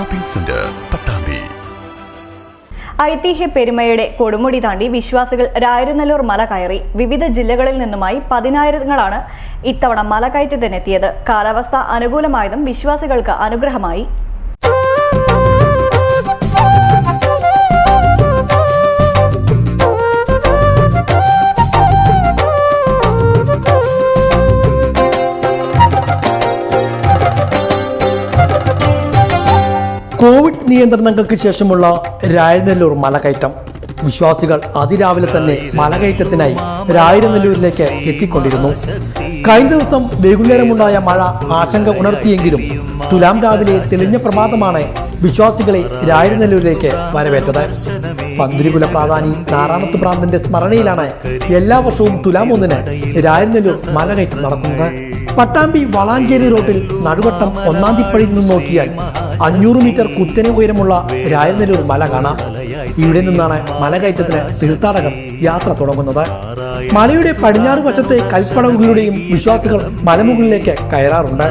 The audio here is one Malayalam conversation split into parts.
Shopping centre Pattambi. ഐതിഹ്യ പെരുമയുടെ കൊടുമുടി താണ്ടി വിശ്വാസികൾ രായരനല്ലൂർ മല കയറി. വിവിധ ജില്ലകളിൽ നിന്നുമായി പതിനായിരങ്ങളാണ് ഇത്തവണ മല കയറ്റത്തിനെത്തിയത്. കാലാവസ്ഥ അനുകൂലമായതും വിശ്വാസികൾക്ക് അനുഗ്രഹമായി. നിയന്ത്രണങ്ങൾക്ക് ശേഷമുള്ള രായനെല്ലൂർ മലകയറ്റം. വിശ്വാസികൾ അതിരാവിലെ തന്നെ മലകയറ്റത്തിനായി രായനെല്ലൂരിലേക്ക് എത്തിക്കൊണ്ടിരുന്നു. കഴിഞ്ഞ ദിവസം വൈകുന്നേരമുണ്ടായ മഴ ആശങ്ക ഉണർത്തിയെങ്കിലും തുലാം രാവിലെ തെളിഞ്ഞ പ്രമാദമാണ് വിശ്വാസികളെ രായനെല്ലൂരിലേക്ക് വരവേറ്റത്. പന്തിരികുല പ്രാധാനി നാറാമത്ത് പ്രാന്തന്റെ സ്മരണയിലാണ് എല്ലാ വർഷവും തുലാം ഒന്നിന് രായനെല്ലൂർ മലകയറ്റം നടക്കുന്നത്. പട്ടാമ്പി വളാഞ്ചേരി റോഡിൽ നടുവട്ടം ഒന്നാം തിപ്പഴിയിൽ നിന്ന് നോക്കിയാൽ അഞ്ഞൂറ് മീറ്റർ കുത്തനെ ഉയരമുള്ള രായനെല്ലൂർ മല കാണാം. ഇവിടെ നിന്നാണ് മലകയറ്റത്തിന് തീർത്ഥാടകർ യാത്ര തുടങ്ങുന്നത്. മലയുടെ പടിഞ്ഞാറ് വശത്തെ കൽപ്പടവുകളിലൂടെയും വിശ്വാസികൾ മലമുകളിലേക്ക് കയറാറുണ്ട്.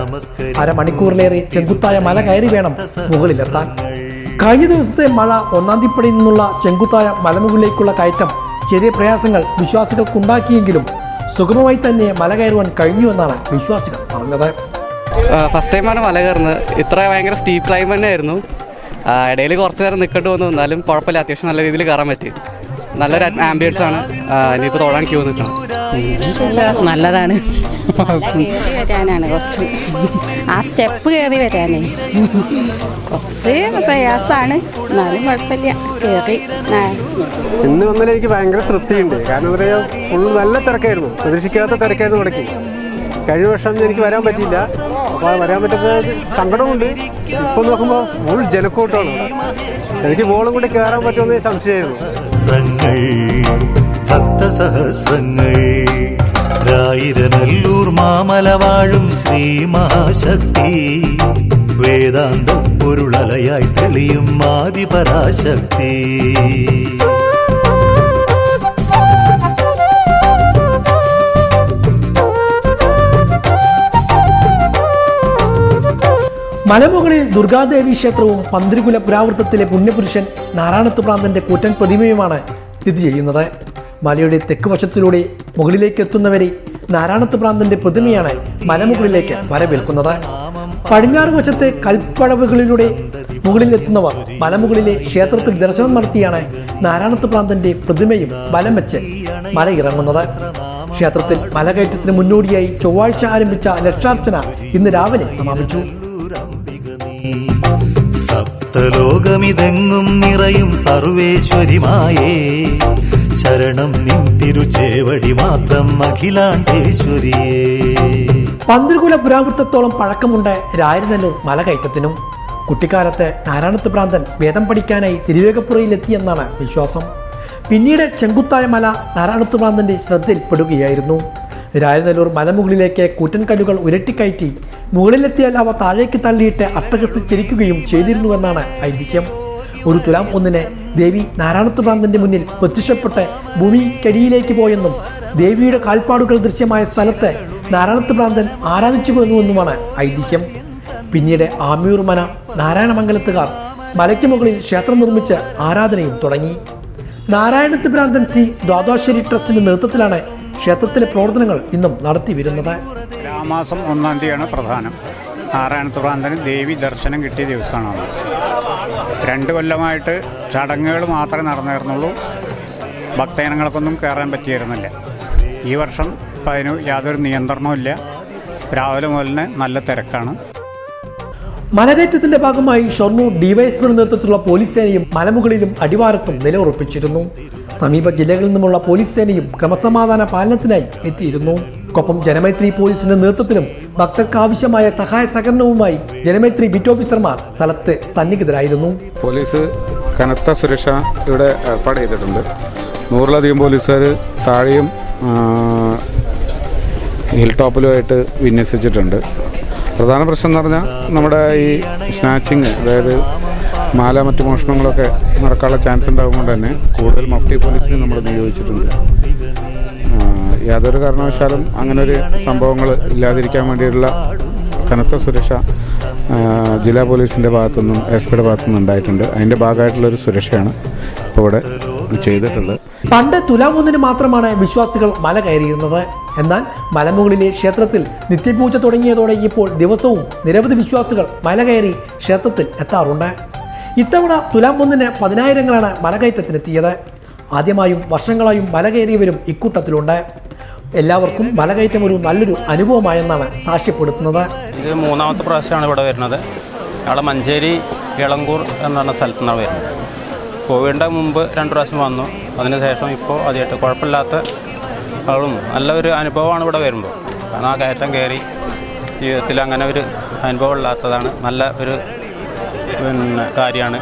അരമണിക്കൂറിലേറെ ചെങ്കുത്തായ മല കയറി വേണം മുകളിലെത്താൻ. കഴിഞ്ഞ ദിവസത്തെ മഴ ഒന്നാം തിപ്പടിയിൽ നിന്നുള്ള ചെങ്കുത്തായ മലമുകളിലേക്കുള്ള കയറ്റം ചെറിയ പ്രയാസങ്ങൾ വിശ്വാസികൾക്കുണ്ടാക്കിയെങ്കിലും സുഗമമായി തന്നെ മല കയറുവാൻ കഴിഞ്ഞുവെന്നാണ് വിശ്വാസികൾ പറഞ്ഞത്. ഫസ്റ്റ് ടൈമാണ് മല കയറുന്നത്. ഇത്ര ഭയങ്കര സ്റ്റീപ്പ് ക്ലൈംബ് തന്നെയായിരുന്നു ഇടയിൽ കുറച്ച് നേരം നിൽക്കേണ്ടി വന്നു. എന്നാലും കുഴപ്പമില്ല. അത്യാവശ്യം നല്ല രീതിയിൽ കയറാൻ പറ്റി. നല്ലൊരു ആംബിയൻസ് ആണ്. ഇനിയിപ്പോൾ തൊഴാൻ ക്യൂ നിൽക്കണം നല്ലതാണ്. കയറി വരാനാണ് കുറച്ച്. ആ സ്റ്റെപ്പ് കയറി വരാനേ. കുറച്ച് പ്രയാസമാണ് എന്നാലും കുഴപ്പമില്ല. കയറി. ഇന്ന് വന്നതിൽ എനിക്ക് ഭയങ്കര തൃപ്തിയുണ്ട്. കാരണം എന്താ പറയുക ഫുള്ള് നല്ല തിരക്കായിരുന്നു. പ്രതീക്ഷിക്കാത്ത തിരക്കായിരുന്നു തുടക്കി കഴിഞ്ഞ വർഷം എനിക്ക് വരാൻ പറ്റിയില്ല. അപ്പോൾ വരാൻ പറ്റുന്ന സങ്കടമുണ്ട്. ഇപ്പോൾ നോക്കുമ്പോൾ ഫുൾ ജനക്കൂട്ടമാണ് എനിക്ക് മോളും കൂടി കയറാൻ പറ്റുമെന്ന് സംശയമായിരുന്നു. ഭക്തസഹസ്രങ്ങൾ. രായിരനല്ലൂർ മാമലവാഴും ശ്രീ മഹാശക്തി. വേദാന്ത പൊരുളലയായി തെളിയും ആദിപരാശക്തി. മലമുകളിൽ ദുർഗാദേവി ക്ഷേത്രവും പന്തിരികുല പുരാവൃത്തത്തിലെ പുണ്യപുരുഷൻ നാരായണത്ത് പ്രാന്തന്റെ കൂറ്റൻ പ്രതിമയുമാണ് സ്ഥിതി ചെയ്യുന്നത്. മലയുടെ തെക്ക് വശത്തിലൂടെ മുകളിലേക്ക് എത്തുന്നവരെ നാരായണത്ത് പ്രാന്തന്റെ പ്രതിമയാണ് മലമുകളിലേക്ക് വരവേൽക്കുന്നത്. പടിഞ്ഞാറ് വശത്തെ കൽപ്പടവുകളിലൂടെ മുകളിലെത്തുന്നവർ മലമുകളിലെ ക്ഷേത്രത്തിൽ ദർശനം നടത്തിയാണ് നാരായണത്ത് പ്രാന്തന്റെ പ്രതിമയും ബലം വെച്ച് മലയിറങ്ങുന്നത്. ക്ഷേത്രത്തിൽ മലകയറ്റത്തിന് മുന്നോടിയായി ചൊവ്വാഴ്ച ആരംഭിച്ച ലക്ഷാർച്ചന ഇന്ന് രാവിലെ സമാപിച്ചു. സപ്തലോകമിതെങ്ങും നിറയും സർവേശ്വരിമായേ. ശരണം നിൻ തിരുചേവടി മാത്രം അഖിലാണ്ടേശ്വരിയേ. പന്തിരുകുല പുരാവൃത്തത്തോളം പഴക്കമുണ്ട് രായരനെല്ലൂർ മലകയറ്റത്തിനും. കുട്ടിക്കാലത്ത് നാരായണത്ത് പ്രാന്തൻ വേദം പഠിക്കാനായി തിരുവേഗപ്പുറയിലെത്തിയെന്നാണ് വിശ്വാസം. പിന്നീട് ചെങ്കുത്തായ മല നാരായണത്ത് പ്രാന്തന്റെ ശ്രദ്ധയിൽപ്പെടുകയായിരുന്നു. രായനല്ലൂർ മലമുകളിലേക്ക് കൂറ്റൻകല്ലുകൾ ഉരട്ടിക്കയറ്റി മുകളിലെത്തിയാൽ അവ താഴേക്ക് തള്ളിയിട്ട് അട്ടഹസിച്ചിരിക്കുകയും ചെയ്തിരുന്നുവെന്നാണ് ഐതിഹ്യം. ഒരു തുലാം ഒന്നിന് ദേവി നാരായണത്ത് പ്രാന്തന്റെ മുന്നിൽ പ്രത്യക്ഷപ്പെട്ട് ഭൂമിക്കടിയിലേക്ക് പോയെന്നും ദേവിയുടെ കാൽപ്പാടുകൾ ദൃശ്യമായ സ്ഥലത്ത് നാരായണത്ത് പ്രാന്തൻ ആരാധിച്ചു പോയെന്നുവെന്നുമാണ് ഐതിഹ്യം. പിന്നീട് ആമിയൂർ മന നാരായണമംഗലത്തുകാർ മലയ്ക്ക് മുകളിൽ ക്ഷേത്രം നിർമ്മിച്ച് ആരാധനയും തുടങ്ങി. നാരായണത്ത് ഭ്രാന്തൻ സി ദ്വാദാശ്വരി ട്രസ്റ്റിന്റെ നേതൃത്വത്തിലാണ് ക്ഷേത്രത്തിലെ പ്രവർത്തനങ്ങൾ ഇന്നും നടത്തി വരുന്നത്. രാമാസം ഒന്നാം തീയതിയാണ് പ്രധാനം. നാരായണ തുറാന്തന് ദേവി ദർശനം കിട്ടിയ ദിവസമാണ്. രണ്ട് കൊല്ലമായിട്ട് ചടങ്ങുകൾ മാത്രമേ നടന്നിരുന്നുള്ളൂ. ഭക്തജനങ്ങൾക്കൊന്നും കയറാൻ പറ്റിയിരുന്നില്ല. ഈ വർഷം അതിന് യാതൊരു നിയന്ത്രണവും ഇല്ല രാവിലെ മുതലിന് നല്ല തിരക്കാണ്. മലകയറ്റത്തിന്റെ ഭാഗമായി ഷൊർണൂർ ഡിവൈഎസ്പിയുടെ നേതൃത്വത്തിലുള്ള പോലീസ് സേനയും മലമുകളിലും അടിവാരത്തും നിലയുറപ്പിച്ചിരുന്നു. സമീപ ജില്ലകളിൽ നിന്നുമുള്ള പോലീസ് സേനയും ക്രമസമാധാന പാലനത്തിനായി എത്തിയിരുന്നു. ഒപ്പം ജനമൈത്രി പോലീസിന്റെ നേതൃത്വത്തിലും ഭക്തർക്ക് ആവശ്യമായ സഹായ സഹകരണവുമായി ജനമൈത്രി ബിറ്റ് ഓഫീസർമാർ സ്ഥലത്ത് സന്നിഹിതരായിരുന്നു. പോലീസ് കനത്ത സുരക്ഷ ഇവിടെ ഏർപ്പാട് ചെയ്തിട്ടുണ്ട്. നൂറിലധികം പോലീസുകാർ താഴെയും ഹിൽ ടോപ്പിലുമായിട്ട് വിന്യസിച്ചിട്ടുണ്ട്. പ്രധാന പ്രശ്നം എന്ന് പറഞ്ഞാൽ നമ്മുടെ ഈ സ്നാച്ചിങ് അതായത് മാല മറ്റു മോഷണങ്ങളൊക്കെ നടക്കാനുള്ള ചാൻസ് ഉണ്ടാകുമ്പോൾ തന്നെ കൂടുതൽ മഫ്റ്റി പോലീസിനെ നമ്മൾ നിയോഗിച്ചിട്ടുണ്ട്. യാതൊരു കാരണവശാലും അങ്ങനെ ഒരു സംഭവങ്ങൾ ഇല്ലാതിരിക്കാൻ വേണ്ടിയിട്ടുള്ള കനത്ത സുരക്ഷ ജില്ലാ പോലീസിന്റെ ഭാഗത്തുനിന്നും എസ് പിയുടെ ഭാഗത്തുനിന്നും ഉണ്ടായിട്ടുണ്ട്. അതിന്റെ ഭാഗമായിട്ടുള്ളൊരു സുരക്ഷയാണ് ഇപ്പോൾ ഇവിടെ ചെയ്തിട്ടുള്ളത്. പണ്ട് തുലാമൂന്നിന് മാത്രമാണ് വിശ്വാസികൾ മല കയറിയിരുന്നത്. എന്നാൽ മലമുകളിലെ ക്ഷേത്രത്തിൽ നിത്യപൂജ തുടങ്ങിയതോടെ ഇപ്പോൾ ദിവസവും നിരവധി വിശ്വാസികൾ മല കയറി ക്ഷേത്രത്തിൽ എത്താറുണ്ട്. ഇത്തവണ തുലാം ഒന്നിന് പതിനായിരങ്ങളാണ് മലകയറ്റത്തിനെത്തിയത് ആദ്യമായും വർഷങ്ങളായും മല കയറിയവരും ഇക്കൂട്ടത്തിലുണ്ട്. എല്ലാവർക്കും മലകയറ്റം ഒരു നല്ലൊരു അനുഭവമായെന്നാണ് സാക്ഷ്യപ്പെടുത്തുന്നത്. ഇത് മൂന്നാമത്തെ പ്രാവശ്യമാണ് ഇവിടെ വരുന്നത്. ഞങ്ങൾ മഞ്ചേരി ഇളങ്കൂർ എന്ന് പറഞ്ഞ നിന്നാണ് വരുന്നത്. കോവിഡിന്റെ മുമ്പ് രണ്ട് പ്രാവശ്യം വന്നു. അതിനുശേഷം ഇപ്പോൾ ആദ്യമായിട്ട് കുഴപ്പമില്ലാത്ത ആളും നല്ലൊരു അനുഭവമാണ് ഇവിടെ വരുമ്പോൾ. കാരണം ആ കയറ്റം കയറി ജീവിതത്തിൽ അങ്ങനെ ഒരു അനുഭവം ഇല്ലാത്തതാണ്. നല്ല ഒരു പിന്നെ കാര്യമാണ്.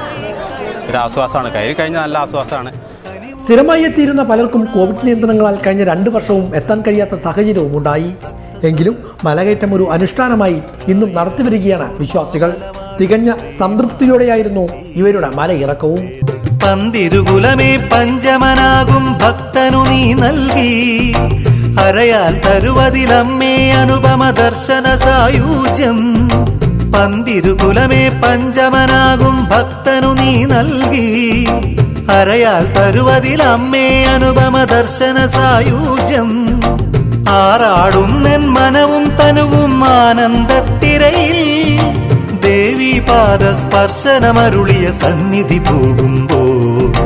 ഒരു ആശ്വാസമാണ്. കയറി കഴിഞ്ഞാൽ നല്ല ആശ്വാസമാണ്. സ്ഥിരമായി എത്തിയിരുന്ന പലർക്കും കോവിഡ് നിയന്ത്രണങ്ങളാൽ കഴിഞ്ഞ രണ്ട് വർഷവും എത്താൻ കഴിയാത്ത സാഹചര്യവും ഉണ്ടായി. എങ്കിലും മലകയറ്റം ഒരു അനുഷ്ഠാനമായി ഇന്നും നടത്തിവരികയാണ് വിശ്വാസികൾ. തികഞ്ഞ സംതൃപ്തിയോടെയായിരുന്നു ഇവരുടെ മലയിറക്കവും. പന്തിരുകുലമേ പഞ്ചമനാകും ഭക്തനു നീ നൽകി. അരയാൽ തരുവതിലമ്മേ അനുപമ ദർശന സായൂജ്യം. പന്തിരുകുലമേ പഞ്ചമനാകും ഭക്തനു നീ നൽകി. അരയാൽ തരുവതിലമ്മേ അനുപമ ദർശന സായൂജ്യം. ആറാടുന്നെൻ മനവും തനുവും ആനന്ദത്തിരയിൽ. പാദസ്പർശനമരുളിയ സന്നിധി പോകുമ്പോ